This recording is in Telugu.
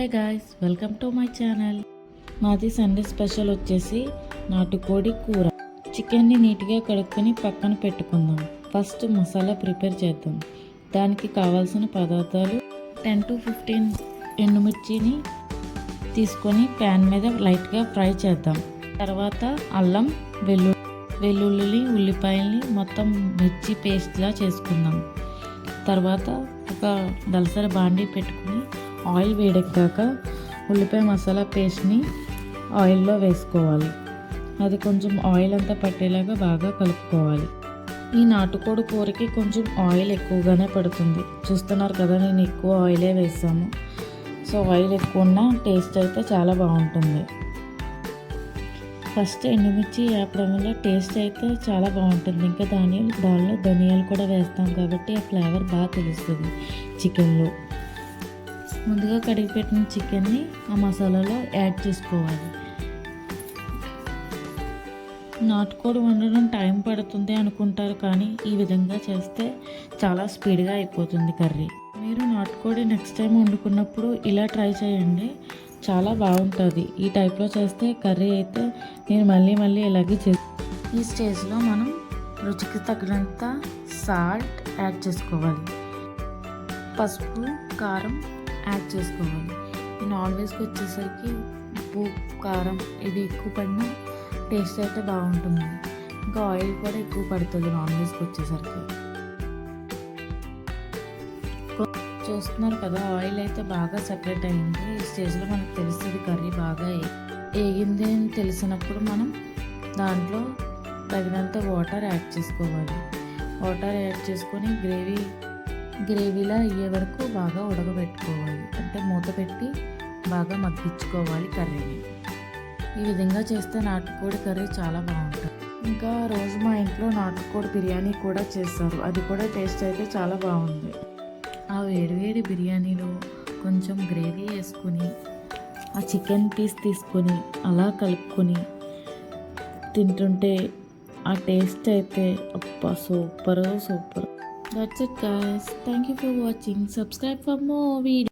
Hey guys welcome to my channel. మాది సండే స్పెషల్ వచ్చేసి నాటుకోడి కూర. చికెన్ని నీట్గా కడుక్కొని పక్కన పెట్టుకుందాం. ఫస్ట్ మసాలా ప్రిపేర్ చేద్దాం. దానికి కావాల్సిన పదార్థాలు టెన్ టు ఫిఫ్టీన్ ఎండుమిర్చిని తీసుకొని ప్యాన్ మీద లైట్గా ఫ్రై చేద్దాం. తర్వాత అల్లం వెల్లు వెల్లుల్లి ఉల్లిపాయల్ని మొత్తం మిర్చి పేస్ట్లా చేసుకుందాం. తర్వాత ఒక దలసరి బాండీ పెట్టుకుని ఆయిల్ వేడెక్కాక ఉల్లిపాయ మసాలా పేస్ట్ని ఆయిల్లో వేసుకోవాలి. అది కొంచెం ఆయిల్ అంతా పట్టేలాగా బాగా కలుపుకోవాలి. ఈ నాటుకోడి కూరకి కొంచెం ఆయిల్ ఎక్కువగానే పడుతుంది. చూస్తున్నారు కదా నేను ఎక్కువ ఆయిలే వేసాము సో ఆయిల్ ఎక్కువ ఉన్న టేస్ట్ అయితే చాలా బాగుంటుంది. ఫస్ట్ ఎండుమిర్చి వేపడం వల్ల టేస్ట్ అయితే చాలా బాగుంటుంది. ఇంకా ధాన్యాలు దానిలో ధనియాలు కూడా వేస్తాం కాబట్టి ఆ ఫ్లేవర్ బాగా తెలుస్తుంది చికెన్లో. ముందుగా కడిగి పెట్టిన చికెన్ని ఆ మసాలాలో యాడ్ చేసుకోవాలి. నాటుకోడి వండడం టైం పడుతుంది అనుకుంటారు కానీ ఈ విధంగా చేస్తే చాలా స్పీడ్గా అయిపోతుంది కర్రీ. మీరు నాటుకోడి నెక్స్ట్ టైం వండుకున్నప్పుడు ఇలా ట్రై చేయండి. చాలా బాగుంటుంది. ఈ టైప్లో చేస్తే కర్రీ అయితే నేను మళ్ళీ మళ్ళీ ఇలాగే చే ఈ స్టేజ్లో మనం రుచికి తగినంత సాల్ట్ యాడ్ చేసుకోవాలి. పసుపు కారం యాడ్ చేసుకోవాలి. ఈ నాన్ వెజ్కి వచ్చేసరికి ఉప్పు కారం ఇది ఎక్కువ పడినా టేస్ట్ అయితే బాగుంటుంది. ఇంకా ఆయిల్ కూడా ఎక్కువ పడుతుంది నాన్ వెజ్కి వచ్చేసరికి. చూస్తున్నారు కదా ఆయిల్ అయితే బాగా సపరేట్ అయింది. ఈ స్టేజ్లో మనకు తెలుస్తుంది కర్రీ బాగా వేగింది అని తెలిసినప్పుడు మనం దాంట్లో తగినంత వాటర్ యాడ్ చేసుకోవాలి. వాటర్ యాడ్ చేసుకొని గ్రేవీ గ్రేవీలా అయ్యే వరకు బాగా ఉడకబెట్టుకోవాలి. అంటే మూత పెట్టి బాగా మగ్గించుకోవాలి కర్రీని. ఈ విధంగా చేస్తే నాటుకోడి కర్రీ చాలా బాగుంటుంది. ఇంకా రోజు మా ఇంట్లో నాటుకోడి బిర్యానీ కూడా చేస్తారు. అది కూడా టేస్ట్ అయితే చాలా బాగుంది. ఆ వేడివేడి బిర్యానీలో కొంచెం గ్రేవీ వేసుకుని ఆ చికెన్ పీస్ తీసుకొని అలా కలుపుకొని తింటుంటే ఆ టేస్ట్ అయితే అబ్బా super super. That's it guys. Thank you for watching. Subscribe for more videos.